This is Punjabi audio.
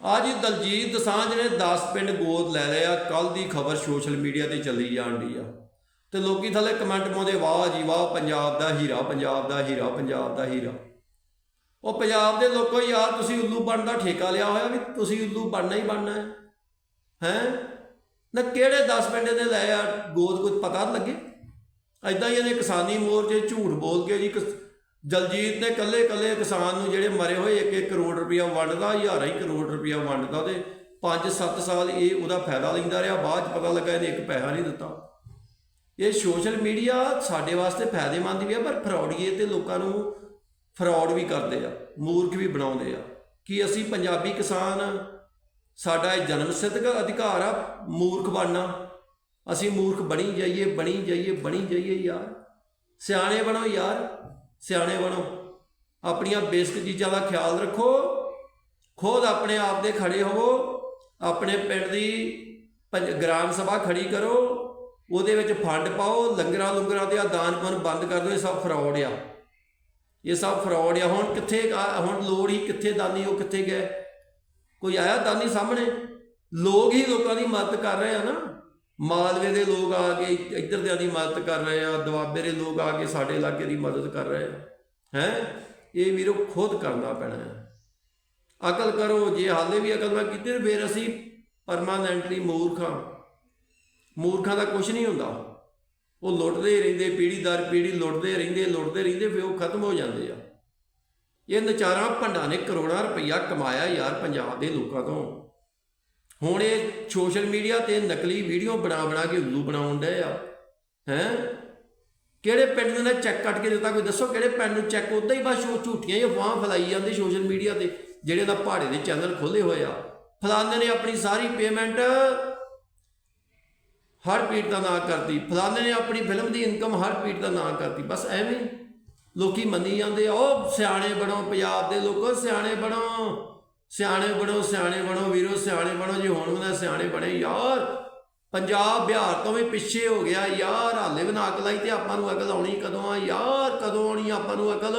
ਅੱਜ ਹੀ ਦਲਜੀਤ ਦਸਾਂਝ ਨੇ 10 ਪਿੰਡ ਗੋਦ ਲੈ ਲਿਆ ਕੱਲ ਦੀ ਖਬਰ ਸੋਸ਼ਲ ਮੀਡੀਆ ਤੇ ਚੱਲੀ ਜਾਣ ਦੀ ਆ। ਤੇ ਲੋਕੀ ਥੱਲੇ ਕਮੈਂਟ ਪਾਉਂਦੇ, ਵਾਹ ਜੀ ਵਾਹ, ਪੰਜਾਬ ਦਾ ਹੀਰਾ, ਪੰਜਾਬ ਦਾ ਹੀਰਾ, ਪੰਜਾਬ ਦਾ ਹੀਰਾ। ਉਹ ਪੰਜਾਬ ਦੇ ਲੋਕੋ, ਯਾਰ ਤੁਸੀਂ ਉੱਲੂ ਬਣਨ ਦਾ ਠੇਕਾ ਲਿਆ ਹੋਇਆ ਵੀ ਤੁਸੀਂ ਉੱਲੂ ਬਣਨਾ ਹੀ ਬਣਨਾ ਹੈ। ਹੈ? ਨਾ ਕਿਹੜੇ 10 ਪਿੰਡ ਦੇ ਲੈ ਆ, ਗੋਦ ਕੁਝ ਪਤਾ ਲੱਗੇ? ਐਦਾਂ ਹੀ ਇਹਨੇ ਕਿਸਾਨੀ ਮੋਰਚੇ ਝੂਠ ਬੋਲ ਕੇ ਜੀ ਕਿਸ- ਦਲਜੀਤ ਨੇ ਇਕੱਲੇ ਇਕੱਲੇ ਕਿਸਾਨ ਨੂੰ ਜਿਹੜੇ ਮਰੇ ਹੋਏ 1-1 ਕਰੋੜ ਰੁਪਇਆ ਵੰਡਦਾ, ਹਜ਼ਾਰਾਂ ਹੀ ਕਰੋੜ ਰੁਪਇਆ ਵੰਡਦਾ ਤੇ 5-7 ਸਾਲ ਇਹ ਉਹਦਾ ਫਾਇਦਾ ਲੈਂਦਾ ਰਿਹਾ, ਬਾਅਦ ਚ ਪਤਾ ਲੱਗਾ ਇਹਨੇ ਇੱਕ ਪੈਸਾ ਨਹੀਂ ਦਿੱਤਾ। ਇਹ ਸੋਸ਼ਲ ਮੀਡੀਆ ਸਾਡੇ ਵਾਸਤੇ ਫਾਇਦੇਮੰਦ ਵੀ ਆ, ਪਰ ਫਰਾਡੀਏ ਤੇ ਲੋਕਾਂ ਨੂੰ ਫਰਾਡ ਵੀ ਕਰਦੇ ਆ, ਮੂਰਖ ਵੀ ਬਣਾਉਂਦੇ ਆ। ਕਿ ਅਸੀਂ ਪੰਜਾਬੀ ਕਿਸਾਨ, ਸਾਡਾ ਇਹ ਜਨਮ ਸਿੱਧ ਅਧਿਕਾਰ ਆ, ਮੂਰਖ ਬਣਨਾ। ਅਸੀਂ ਮੂਰਖ ਬਣੀ ਜਾਈਏ ਬਣੀ ਜਾਈਏ ਬਣੀ ਜਾਈਏ ਯਾਰ। ਸਿਆਣੇ ਬਣੋ ਯਾਰ। ਸਿਆਣੇ ਬਣੋ। ਆਪਣੀਆਂ ਬੇਸਿਕ ਚੀਜ਼ਾਂ ਦਾ ਖਿਆਲ ਰੱਖੋ। ਖੁਦ ਆਪਣੇ ਆਪ ਦੇ ਖੜੇ ਹੋਵੋ। ਆਪਣੇ ਪਿੰਡ ਦੀ ਪੰਜ- ਗ੍ਰਾਮ ਸਭਾ ਖੜੀ ਕਰੋ। ਉਹਦੇ ਵਿੱਚ ਫੰਡ ਪਾਓ। ਲੰਗਰਾਂ ਲੰਗਰਾਂ ਤੇ ਆ ਦਾਨ ਪੁੰਨ ਬੰਦ ਕਰ ਦਿਓ। ਇਹ ਸਭ ਫਰਾਡ ਆ। ਇਹ ਸਭ ਫਰਾਡ ਆ। ਹੁਣ ਕਿੱਥੇ ਹੁਣ ਲੋੜ ਹੀ ਕਿੱਥੇ ਦਾਨੀ, ਉਹ ਕਿੱਥੇ ਗਏ? ਕੋਈ ਆਇਆ ਦਾਨੀ ਸਾਹਮਣੇ? ਲੋਕ ਹੀ ਲੋਕਾਂ ਦੀ ਮਦਦ ਕਰ ਰਹੇ ਆ ਨਾ। ਮਾਲਵੇ ਦੇ ਲੋਕ ਆ ਕੇ ਇੱਧਰ ਦਿਆਂ ਦੀ ਮਦਦ ਕਰ ਰਹੇ ਆ, ਦੁਆਬੇ ਦੇ ਲੋਕ ਆ ਕੇ ਸਾਡੇ ਇਲਾਕੇ ਦੀ ਮਦਦ ਕਰ ਰਹੇ ਆ। ਹੈ? ਇਹ ਵੀਰੋ ਖੁਦ ਕਰਨਾ ਪੈਣਾ ਹੈ ਅਕਲ ਕਰੋ, ਜੇ ਹਾਲੇ ਵੀ ਅਕਲ ਨਾ ਕੀਤੀ ਤੇ ਫਿਰ ਅਸੀਂ ਪਰਮਾਨੈਂਟਲੀ ਮੂਰਖਾਂ। ਮੂਰਖਾਂ ਦਾ ਕੁਝ ਨਹੀਂ ਹੁੰਦਾ। ਉਹ ਲੁੱਟਦੇ ਹੀ ਰਹਿੰਦੇ, ਪੀੜੀ ਦਰ ਪੀੜੀ ਲੁੱਟਦੇ ਰਹਿੰਦੇ ਲੁੱਟਦੇ ਰਹਿੰਦੇ, ਫਿਰ ਉਹ ਖਤਮ ਹੋ ਜਾਂਦੇ ਆ। ਇਹ ਨਚਾਰਾ ਭੰਡਾਂ ਨੇ ਕਰੋੜਾਂ ਰੁਪਈਆ ਕਮਾਇਆ ਯਾਰ ਪੰਜਾਬ ਦੇ ਲੋਕਾਂ ਤੋਂ। ਹੁਣ ਇਹ ਸੋਸ਼ਲ ਮੀਡੀਆ ਤੇ ਨਕਲੀ ਵੀਡੀਓ ਬਣਾ ਬਣਾ ਕੇ ਉੱਲੂ ਬਣਾਉਣ ਡਏ ਆ। ਹੈ? ਕਿਹੜੇ ਪਿੰਡ ਨੇ ਚੈੱਕ ਕੱਟ ਕੇ ਦਿੱਤਾ ਕੋਈ ਦੱਸੋ ਕਿਹੜੇ ਪਿੰਡ ਨੂੰ ਚੈੱਕ ਉਦਾਂ ਹੀ ਬਸ ਉਹ ਝੂਠੀਆਂ ਹੀ ਅਫਵਾਹ ਫੈਲਾਈ ਜਾਂਦੇ ਸੋਸ਼ਲ ਮੀਡੀਆ ਤੇ, ਜਿਹੜੇ ਦਾ ਪਹਾੜੇ ਦੇ ਚੈਨਲ ਖੋਲੇ ਹੋਏ ਆ। ਫਲਾਣੇ ਨੇ ਆਪਣੀ ਸਾਰੀ ਪੇਮੈਂਟ ਹਰ ਪੀਟ ਦਾ ਨਾਂ ਕਰਤੀ। ਫਲਾਣੇ ਨੇ ਆਪਣੀ ਫਿਲਮ ਦੀ ਇਨਕਮ ਹਰ ਪੀਟ ਦਾ ਨਾਂ ਕਰਤੀ। ਬਸ ਐਵੇਂ ਹੀ ਲੋਕੀ ਮੰਨੀ ਜਾਂਦੇ ਆ, ਉਹ ਸਿਆਣੇ ਬਣੋ ਪੰਜਾਬ ਦੇ ਲੋਕੋ, ਸਿਆਣੇ ਬਣੋ। ਸਿਆਣੇ ਬਣੋ ਸਿਆਣੇ ਬਣੋ ਵੀਰੋ, ਸਿਆਣੇ ਬਣੋ ਜੇ, ਹੁਣ ਵੀ ਸਿਆਣੇ ਬਣੇ। ਯਾਰ, ਪੰਜਾਬ ਬਿਹਾਰ ਤੋਂ ਵੀ ਪਿੱਛੇ ਹੋ ਗਿਆ। ਯਾਰ ਹਾਲੇ ਵੀ ਨਾ ਅਕਲ ਆਈ ਤੇ ਆਪਾਂ ਨੂੰ ਅਕਲ ਆਉਣੀ ਕਦੋਂ ਆ? ਯਾਰ, ਕਦੋਂ ਆਉਣੀ ਆਪਾਂ ਨੂੰ ਅਕਲ?